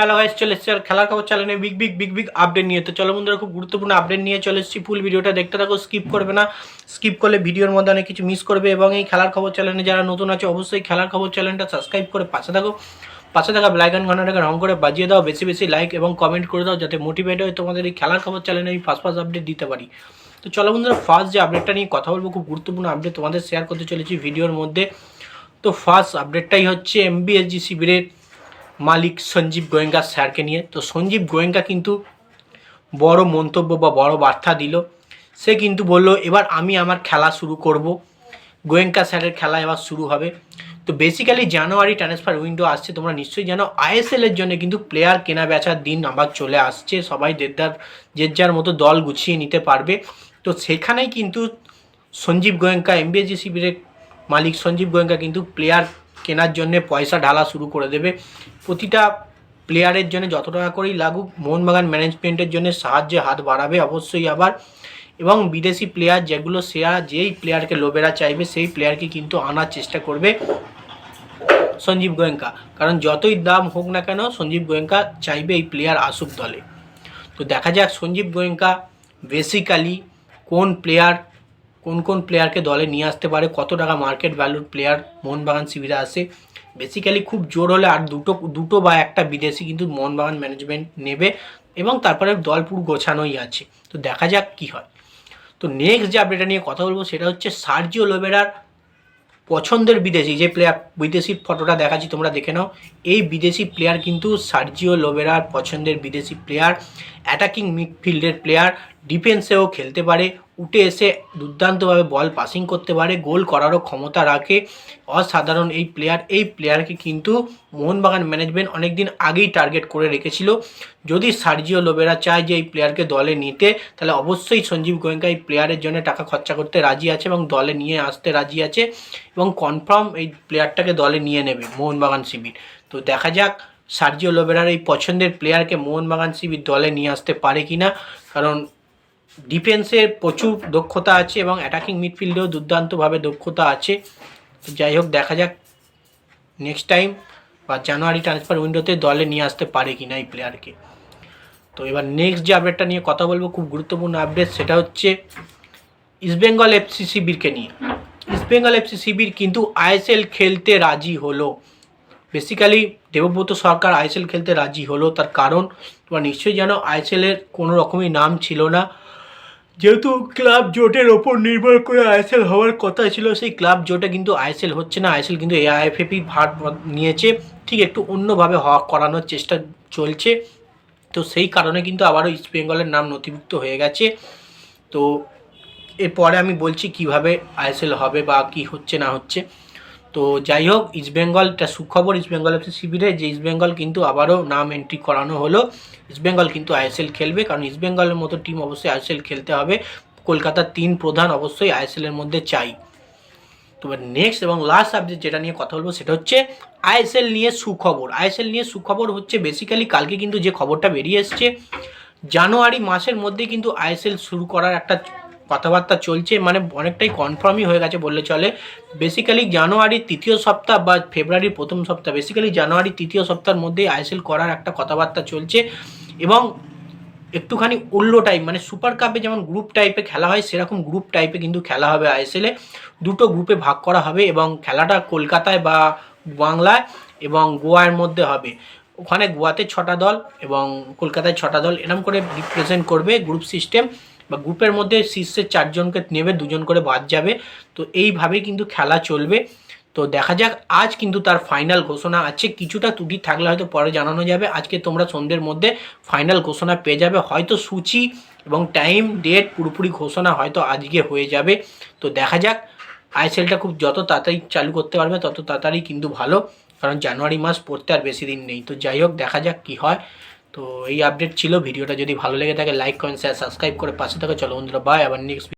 Hello guys চলে এসেছি আর খেলার খবর চ্যানেলে big big big big update নিয়ে। তো চলো বন্ধুরা, খুব গুরুত্বপূর্ণ আপডেট নিয়ে চলে এসেছি। ফুল ভিডিওটা দেখতে থাকো স্কিপ করবে না। স্কিপ করলে ভিডিওর মধ্যে অনেক কিছু মিস করবে এবং এই খেলার খবর চ্যানেলে যারা নতুন আছে, অবশ্যই খেলার খবর চ্যানেলটা সাবস্ক্রাইব করে পাশে থাকো। পাশে থাকা ব্লাইকন ঘন্টাটাকে রং করে বাজিয়ে দাও, বেশি বেশি লাইক এবং কমেন্ট করে দাও, যাতে মোটিভেট হয় তোমাদের এই খেলার খবর চ্যানেলে আমি ফার্স্ট ফার্স্ট আপডেট দিতে পারি। তো চলো বন্ধুরা ফার্স্ট যে আপডেটটা নিয়ে কথা বলব, খুব গুরুত্বপূর্ণ আপডেট তোমাদের শেয়ার করতে চলেছি ভিডিওর মধ্যে। তো ফার্স্ট আপডেটটাই হচ্ছে এমবিএসজি শিবিরের মালিক সঞ্জীব গোয়েঙ্কা স্যারকে নিয়ে। তো সঞ্জীব গোয়েঙ্কা কিন্তু বড় মন্তব্য বা বড় বার্তা দিল। সে কিন্তু বলল, এবার আমি আমার খেলা শুরু করব। গোয়েঙ্কা স্যারের খেলা এবার শুরু হবে। তো বেসিক্যালি জানুয়ারি ট্রান্সফার উইন্ডো আসছে, তোমরা নিশ্চয়ই জানো। আইএসএল এর জন্য কিন্তু প্লেয়ার কেনা বেচার দিন আবার চলে আসছে। সবাই দেড়দার যে যার মতো দল গুছিয়ে নিতে পারবে। তো সেখানেই কিন্তু সঞ্জীব গোয়েঙ্কা এমবিএসজি শিবিরের মালিক সঞ্জীব গোয়েঙ্কা কিন্তু প্লেয়ার কেনার জন্য পয়সা ঢালা শুরু করে দেবে। প্রতিটা প্লেয়ারের জন্য যত টাকা করেই লাগুক, মোহনবাগান ম্যানেজমেন্টের জন্য সাহায্যে হাত বাড়াবে অবশ্যই আবার। এবং বিদেশি প্লেয়ার যেগুলো, সেরা যেই প্লেয়ারকে লোবেরা চাইবে, সেই প্লেয়ারকে কিন্তু আনার চেষ্টা করবে সঞ্জীব গোয়েঙ্কা। কারণ যতই দাম হোক না কেন, সঞ্জীব গোয়েঙ্কা চাইবে এই প্লেয়ার আসুক দলে। তো দেখা যাক সঞ্জীব গোয়েঙ্কা বেসিক্যালি কোন প্লেয়ার কোন কোন প্লেয়ারকে দলে নিয়ে আসতে পারে, কত টাকা মার্কেট ভ্যালুর প্লেয়ার মোহনবাগান শিবিরে আসে। বেসিক্যালি খুব জোর হলে আর দুটো দুটো বা একটা বিদেশি কিন্তু মোহনবাগান ম্যানেজমেন্ট নেবে এবং তারপরে দল পুরো গোছানোই আছে। তো দেখা যাক কি হয়। তো নেক্সট যে আপডেটটা নিয়ে কথা বলব সেটা হচ্ছে সার্জিও লোবেরার পছন্দের বিদেশি, যে প্লেয়ার বিদেশির ফটোটা দেখাচ্ছি, তোমরা দেখে নাও। এই বিদেশি প্লেয়ার কিন্তু সার্জিও লোবেরার পছন্দের বিদেশি প্লেয়ার অ্যাটাকিং মিডফিল্ডের প্লেয়ার ডিফেন্সেও খেলতে পারে। উঠে এসে দুর্দান্তভাবে বল পাসিং করতে পারে, গোল করারও ক্ষমতা রাখে। অসাধারণ এই প্লেয়ার এই প্লেয়ারকে কিন্তু মোহনবাগান ম্যানেজমেন্ট অনেকদিন আগেই টার্গেট করে রেখেছিল। যদি সার্জিও লোবেরা চায় যে এই প্লেয়ারকে দলে নিতে, তাহলে অবশ্যই সঞ্জীব গোয়েঙ্কা এই প্লেয়ারের জন্য টাকা খরচা করতে রাজি আছে এবং দলে নিয়ে আসতে রাজি আছে এবং কনফার্ম এই প্লেয়ারটাকে দলে নিয়ে নেবে মোহনবাগান শিবির। তো দেখা যাক সার্জিও লোবেরার এই পছন্দের প্লেয়ারকে মোহনবাগান শিবির দলে নিয়ে আসতে পারে কিনা। কারণ ডিফেন্সের প্রচুর দক্ষতা আছে এবং অ্যাটাকিং মিডফিল্ডেও দুর্দান্তভাবে দক্ষতা আছে। তো যাই হোক, দেখা যাক নেক্সট টাইম বা জানুয়ারি ট্রান্সফার উইন্ডোতে দলে নিয়ে আসতে পারে কি না এই প্লেয়ারকে তো এবার নেক্সট যে আপডেটটা নিয়ে কথা বলব, খুব গুরুত্বপূর্ণ আপডেট সেটা হচ্ছে ইস্টবেঙ্গল এফসি শিবিরকে নিয়ে। ইস্টবেঙ্গল এফসি শিবির কিন্তু আইএসএল খেলতে রাজি হলো। বেসিক্যালি দেবব্রত সরকার আইএসএল খেলতে রাজি হলো, তার কারণ তোমরা নিশ্চয়ই জানো আইএসএলের কোনো রকমই নাম ছিল না। যেহেতু ক্লাব জোটের ওপর নির্ভর করে আইএসএল হওয়ার কথা ছিল, সেই ক্লাব জোটে কিন্তু আইএসএল হচ্ছে না। আইএসএল কিন্তু এআইএফএপি ভার নিয়েছে। ঠিক একটু অন্যভাবে হওয়া, করানোর চেষ্টা চলছে। তো সেই কারণে কিন্তু আবারও ইস্ট বেঙ্গলের নাম নথিভুক্ত হয়ে গেছে। তো এরপরে আমি বলছি কীভাবে আইএসএল হবে বা কি হচ্ছে না হচ্ছে। তো যাই হোক ইস্টবেঙ্গল এটা সুখবর। ইস্টবেঙ্গল এফসি শিবিরে যে ইস্টবেঙ্গল কিন্তু আবারও নাম এন্ট্রি করানো হলো। ইস্টবেঙ্গল কিন্তু আইএসএল খেলবে, কারণ ইস্টবেঙ্গলের মতো টিম অবশ্যই আইএসএল খেলতে হবে। কলকাতার তিন প্রধান অবশ্যই আইএসএল এর মধ্যে চাই। তো নেক্সট এবং লাস্ট সাবজেক্ট যেটা নিয়ে কথা বলব সেটা হচ্ছে আইএসএল নিয়ে সুখবর। আইএসএল নিয়ে সুখবর হচ্ছে বেসিক্যালি কালকে কিন্তু যে খবরটা বেরিয়ে এসছে, জানুয়ারি মাসের মধ্যে কিন্তু আইএসএল শুরু করার একটা কথাবার্তা চলছে মানে অনেকটাই কনফার্মই হয়ে গেছে বললে চলে। বেসিক্যালি জানুয়ারির তৃতীয় সপ্তাহ বা ফেব্রুয়ারির প্রথম সপ্তাহ বেসিক্যালি জানুয়ারির তৃতীয় সপ্তাহের মধ্যেই আইএসএল করার একটা কথাবার্তা চলছে এবং একটুখানি উল্টো টাইপ মানে সুপার কাপে যেমন গ্রুপ টাইপে খেলা হয়, সেরকম গ্রুপ টাইপে কিন্তু খেলা হবে আইএসএলে দুটো গ্রুপে ভাগ করা হবে এবং খেলাটা কলকাতায় বা বাংলায় এবং গোয়ার মধ্যে হবে। ওখানে গোয়াতে ছটা দল এবং কলকাতায় ছটা দল এরকম করে রিপ্রেজেন্ট করবে গ্রুপ সিস্টেম বা গ্রুপের মধ্যে শীর্ষের চারজনকে নেবে, দুজন করে বাদ যাবে। তো এইভাবেই কিন্তু খেলা চলবে। তো দেখা যাক, আজ কিন্তু তার ফাইনাল ঘোষণা আছে। কিছুটা ত্রুটি থাকলে হয়তো পরে জানানো যাবে। আজকে তোমরা সন্ধ্যের মধ্যে ফাইনাল ঘোষণা পেয়ে যাবে। হয়তো সূচি এবং টাইম ডেট পুরোপুরি ঘোষণা হয়তো আজকে হয়ে যাবে। তো দেখা যাক আইএসএলটা খুব যত তাড়াতাড়ি চালু করতে পারবে, তত তাড়াতাড়ি কিন্তু ভালো। কারণ জানুয়ারি মাস পড়তে আর বেশি দিন নেই। তো যাই হোক, দেখা যাক কী হয়। তো এই আপডেট ছিল, ভিডিওটা যদি ভালো লেগে থাকে লাইক কমেন্ট শেয়ার সাবস্ক্রাইব করে পাশে থাকে। চলো বন্ধুরা বাই আবার নেক্সট